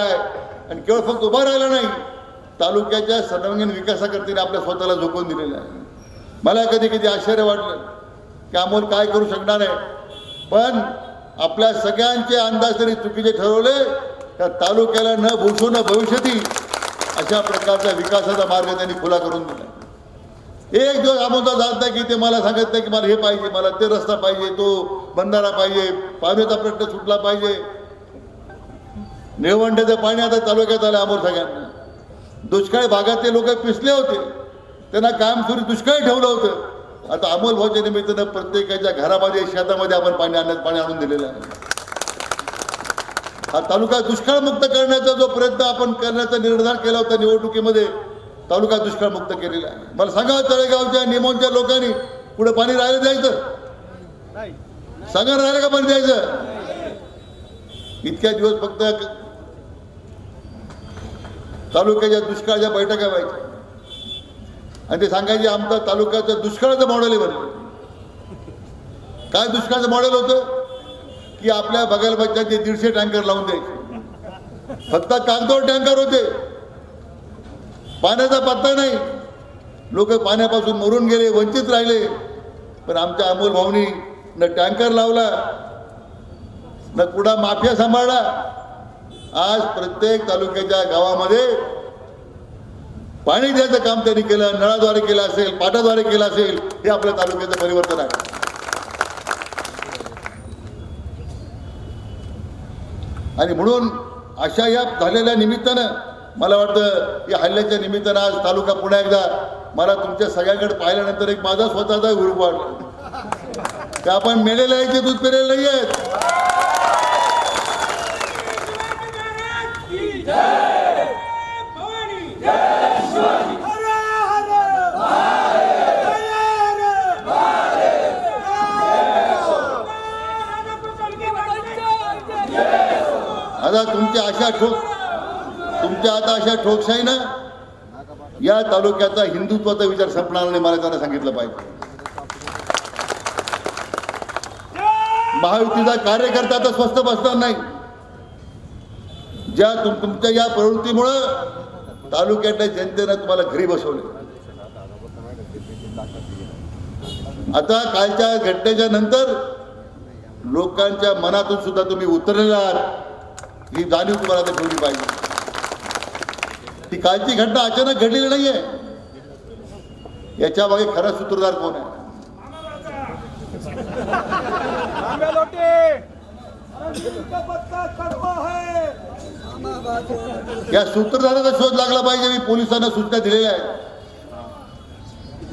आणि केवळ फक्त उभा राहिला नाही तालुक्याच्या सर्वांगीण विकासाकरता आपल्या स्वतःला झोकून दिलेलं आहे. मला कधी कधी आश्चर्य वाटलं की अमोल काय करू शकणार आहे. पण आपल्या सगळ्यांचे अंदाज तरी चुकीचे ठरवले त्या तालुक्याला न भूषू न भविष्यती अशा प्रकारचा विकासाचा मार्ग त्यांनी खुला करून दिला. एक दिवस आमोदा जात नाही की ते मला सांगत नाही की मला हे पाहिजे मला ते रस्ता पाहिजे तो बंधारा पाहिजे पाण्याचा प्रश्न सुटला पाहिजे. निळवंड्याचं पाणी आता तालुक्यात आलं अमोल सगळ्यांना दुष्काळी भागातले लोक पिसले होते. त्यांना कायमस्वरूपी दुष्काळी ठेवलं होतं. आता अमोल भाऊच्या निमित्तानं प्रत्येकाच्या घरामध्ये शेतामध्ये आपण पाणी आणण्यात पाणी आणून दिलेलं आहे. हा तालुका दुष्काळमुक्त करण्याचा जो प्रयत्न आपण करण्याचा निर्धार केला होता निवडणुकीमध्ये तालुका दुष्काळमुक्त केलेला आहे. मला सांगा तळेगावच्या निमोनच्या लोकांनी पुढे पाणी राहायला द्यायचं? सांगा राहिलं का पाणी द्यायचं? इतक्या दिवस फक्त तालुक्याच्या दुष्काळाच्या बैठका व्हायच्या. आणि ते सांगायचे आमचा तालुक्याचं दुष्काळाचं मॉडेल आहे बनलं काय दुष्काळाचं मॉडेल होतं? की आपल्या बघायला बच्चांचे दीडशे टँकर लावून द्यायचे. फक्त कागदोर टँकर होते. पाण्याचा पत्ता नाही. लोक पाण्यापासून मरून गेले वंचित राहिले. पण आमच्या अमोल भाऊनी न टँकर लावला न कुडा माफिया सांभाळला आज प्रत्येक तालुक्याच्या गावामध्ये पाणी द्यायचं काम त्यांनी केलं नळाद्वारे केलं असेल पाटाद्वारे केलं असेल हे आपल्या तालुक्याचं परिवर्तन आहे. आणि म्हणून अशा या झालेल्या निमित्तानं मला वाटतं या हल्ल्याच्या निमित्तानं आज तालुका पुन्हा एकदा मला तुमच्या सगळ्यांकडे पाहिल्यानंतर एक माझा स्वतःचा गुरु वाटला आपण मेलेले यायचे दूध पेरेले नाही आहेत आता तुमच्या अशा ठोक तुमच्या आता अशा ठोकशाहीनं या तालुक्याचा हिंदुत्वाचा विचार संपणार नाही मला त्यांना सांगितलं पाहिजे. महायुतीचा कार्यकर्ता आता स्वस्त बसणार नाही. ज्या तुम तुमच्या या प्रवृत्तीमुळं तालुक्यातल्या जनतेनं तुम्हाला घरी बसवले आता कालच्या घटनेच्या नंतर लोकांच्या मनातून सुद्धा तुम्ही उतरलेला आहात ही जाणीव तुम्हाला आता ठेवली पाहिजे ती कालची घटना अचानक घडलेली नाहीये याच्या मागे खरा सूत्रधार कोण आहे है या सूत्रधाराचा शोध लागला पाहिजे. मी पोलिसांना सूचना दिलेल्या आहेत.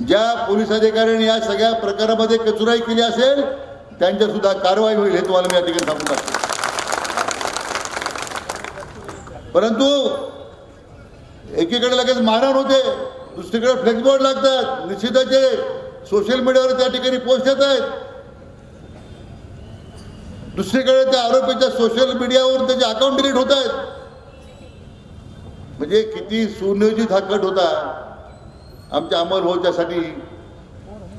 ज्या पोलीस अधिकाऱ्यांनी या सगळ्या प्रकारामध्ये कचुराई केली असेल त्यांच्या सुद्धा कारवाई होईल हे तुम्हाला मी या ठिकाणी सांगू टाकतो. परंतु एकीकडे लगेच मारहाण होते दुसरीकडे फ्लेक्सबोर्ड लागतात. निश्चितच सोशल मीडियावर त्या ठिकाणी पोस्ट येत आहेत. दुसरीकडे त्या आरोपीच्या सोशल मीडियावर त्याचे अकाउंट डिलीट होत आहेत. म्हणजे किती सुनियोजित हा कट होता. आमच्या अमल भाऊच्यासाठी.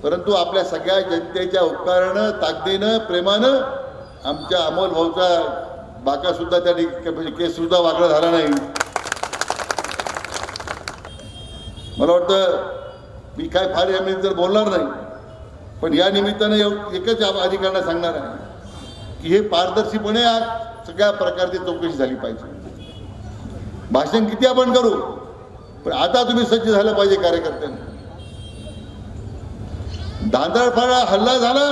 परंतु आपल्या सगळ्या जनतेच्या उपकारानं ताकदीनं प्रेमानं आमच्या अमोल भाऊचा बाका सुद्धा त्या ठिक- म्हणजे केस सुद्धा वागळा झाला नाही. मला वाटतं मी काय फार या तर बोलणार नाही. पण या निमित्तानं एकच अधिकाऱ्यांना सांगणार आहे. हे पारदर्शीपणे आज सगळ्या प्रकारची चौकशी झाली पाहिजे. भाषण किती आपण करू? पण आता तुम्ही सज्ज झालं पाहिजे कार्यकर्त्यांनी. धांदळफाडा हल्ला झाला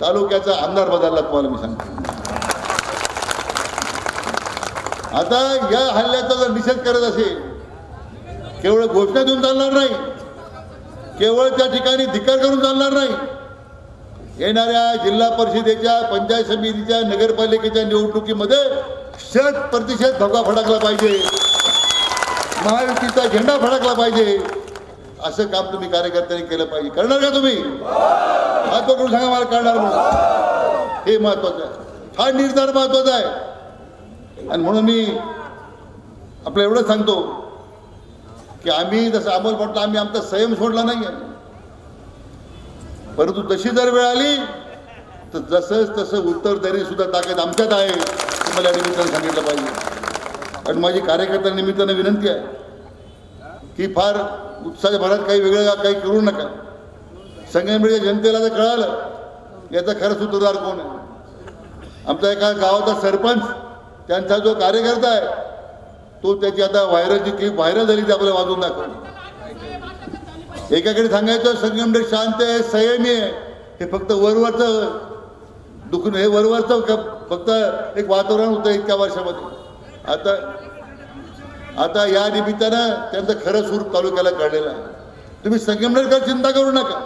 तालुक्याचा आमदार बदलला तुम्हाला मी सांगतो. आता या हल्ल्याचा जर निषेध करत असेल केवळ घोषणा देऊन चालणार नाही केवळ त्या ठिकाणी धिक्कार करून चालणार नाही येणाऱ्या जिल्हा परिषदेच्या पंचायत समितीच्या नगरपालिकेच्या निवडणुकीमध्ये शत प्रतिशत धोका फडकला पाहिजे. महायुतीचा झेंडा फडकला पाहिजे. असं काम तुम्ही कार्यकर्त्यांनी केलं पाहिजे. करणार का तुम्ही? हात करून सांगा मला करणार म्हणून. हे महत्वाचं आहे. हा निर्धार महत्त्वाचा आहे. आणि म्हणून मी आपलं एवढं सांगतो की आम्ही जसं अमोल म्हटलं आम्ही आमचा संयम सोडला नाही आहे परंतु तशी जर वेळ आली तर जसंच तसं उत्तर तरी सुद्धा ताकद आमच्यात आहे तुम्हाला या निमित्तानं सांगितलं पाहिजे. आणि माझी कार्यकर्त्या निमित्तानं विनंती आहे की फार उत्साहाच्या भरात काही वेगळं काही करू नका. संगमनेरच्या जनतेला जर कळालं याचा खरं सूत्रधार कोण आहे? आमचा एका गावाचा सरपंच त्यांचा जो कार्यकर्ता आहे तो त्याची आता व्हायरलची क्लिप व्हायरल झाली ती आपल्याला वाजून दाखवली. एकाकडे सांगायचं संगमनेर शांत आहे संयमी आहे. हे फक्त वरवरचं दुखून हे वरवरचं फक्त एक वातावरण होतं इतक्या वर्षामध्ये. आता आता या निमित्तानं त्यांचं खरं सूर तालुक्याला कळलेलं आहे. तुम्ही संगमनेरकर चिंता करू नका.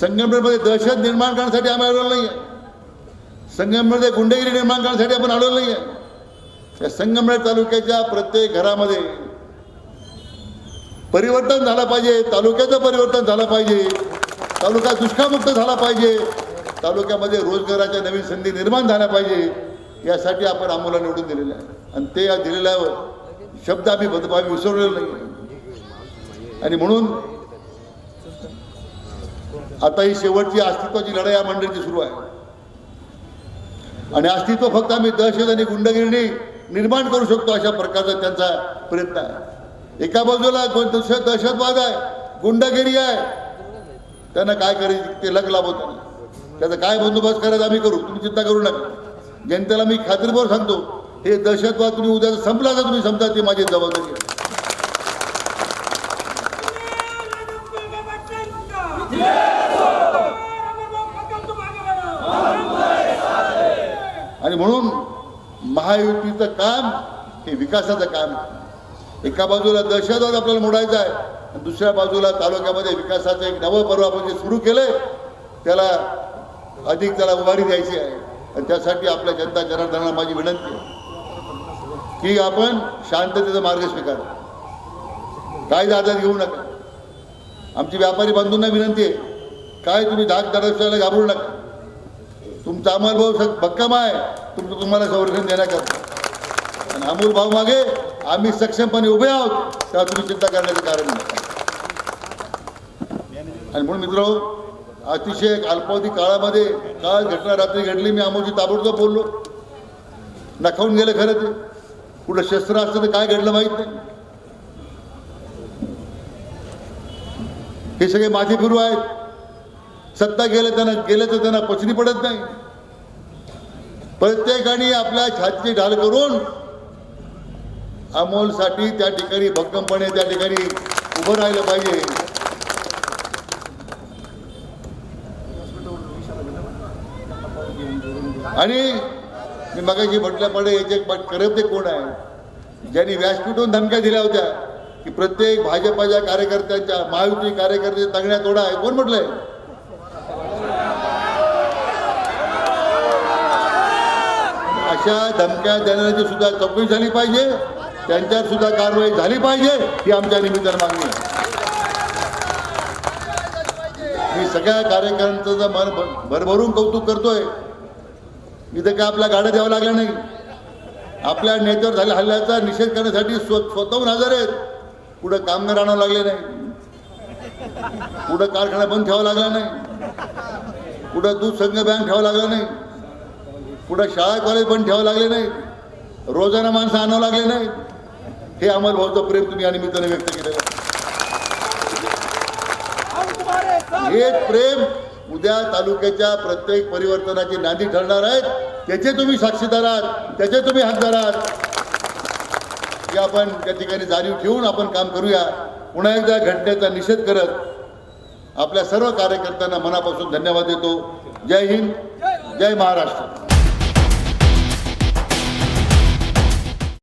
संगमनेरमध्ये दहशत निर्माण करण्यासाठी आम्ही आलेलो नाही आहे संगमनेरमध्ये गुंडेगिरी निर्माण करण्यासाठी आपण आलेलो नाही आहे या संगमनेर तालुक्याच्या प्रत्येक घरामध्ये परिवर्तन झालं पाहिजे. तालुक्याचं परिवर्तन झालं पाहिजे. तालुका दुष्काळमुक्त झाला पाहिजे. तालुक्यामध्ये रोजगाराच्या नवीन संधी निर्माण झाल्या पाहिजे. यासाठी आपण आम्हाला निवडून दिलेलं आहे. आणि ते या दिलेल्या शब्द आम्ही बदभावी विसरलेलो नाही. आणि म्हणून आता ही शेवटची अस्तित्वाची लढाई या मंडळीची सुरू आहे. आणि अस्तित्व फक्त आम्ही दहशत आणि गुंडगिरणी निर्माण करू शकतो अशा प्रकारचा त्यांचा प्रयत्न आहे. एका बाजूला कोण दहशत दहशतवाद आहे गुंडगिरी आहे. त्यांना काय करायचं ते लग लाभवत त्याचा काय बंदोबस्त करायचा आम्ही करू तुम्ही चिंता करू नका. जनतेला मी खात्रीपूर्वक सांगतो हे दहशतवाद तुम्ही उद्या संपला तर तुम्ही समजा ती माझी जबाबदारी आहे. आणि म्हणून महायुतीचं काम हे विकासाचं काम आहे. एका बाजूला दहशतवाद आपल्याला मोडायचा आहे आणि दुसऱ्या बाजूला तालुक्यामध्ये विकासाचं एक नवं पर्व आपण जे सुरू केलंय त्याला अधिक त्याला उभारी द्यायची आहे. आणि त्यासाठी आपल्या जनता जनार्दनाला माझी विनंती आहे की आपण शांततेचा मार्ग स्वीकारा. काय आधार घेऊ नका. आमची व्यापारी बंधूंना विनंती आहे काय तुम्ही धाक दरक्षाला घाबरू नका. तुमचा अमोल भाऊ भक्कम आहे तुमचं तुम्हाला संरक्षण देण्याकरता. आणि अमोल भाऊ मागे आम्ही सक्षमपणे उभे आहोत तेव्हा तुम्ही चिंता करण्याचं कारण नाही. आणि म्हणून मित्र अतिशय अल्पावधी काळामध्ये काळ घटना रात्री घडली मी आमोजी ताबडतोब बोललो. नखावून गेलं खरं ते. कुठं शस्त्र असतं तर काय घडलं माहीत नाही. हे सगळे माझे गुरु आहेत. सत्ता गेलं त्यांना गेलं तर त्यांना पचनी पडत नाही. प्रत्येकाने आपल्या छातीची ढाल करून अमोलसाठी त्या ठिकाणी भक्कमपणे त्या ठिकाणी उभं राहिलं पाहिजे. आणि मी मगाशी म्हटल्याप्रमाणे याचे करत ते कोण आहे. ज्यांनी व्यासपीठून धमक्या दिल्या होत्या की प्रत्येक भाजपाच्या कार्यकर्त्यांच्या महायुती कार्यकर्त्याच्या तंगण्या तोडा आहे. कोण म्हटलंय? अशा धमक्या देणाऱ्याची सुद्धा चौकशी झाली पाहिजे. त्यांच्यावर सुद्धा कारवाई झाली पाहिजे ही आमच्या निमित्तानं मागणी आहे. मी सगळ्या कार्यकर्त्यांचं मन भरभरून कौतुक करतोय इथं काय आपल्या गाड्या द्यावं लागल्या नाही. आपल्या नेत्यावर झाल्या हल्ल्याचा निषेध करण्यासाठी स्व स्वतःहून हजर आहेत. कुठं कामगार आणावं लागले नाही. कुठं कारखाना बंद ठेवावा लागला नाही. कुठं दूध संघ बँक ठेवावं लागला नाही. कुठं शाळा कॉलेज बंद ठेवावं लागले नाही. रोजाना माणसं आणावं लागले नाही. हे अमर भाऊचं प्रेम तुम्ही या निमित्ताने व्यक्त केलेलं आहे. हे प्रेम उद्या तालुक्याच्या प्रत्येक परिवर्तनाची नांदी ठरणार आहेत. त्याचे तुम्ही साक्षीदार आहात. त्याचे तुम्ही हकदार आहात. आपण त्या ठिकाणी जाणीव ठेवून आपण काम करूया. पुन्हा एकदा घटनेचा निषेध करत आपल्या सर्व कार्यकर्त्यांना मनापासून धन्यवाद देतो. जय हिंद. जय महाराष्ट्र.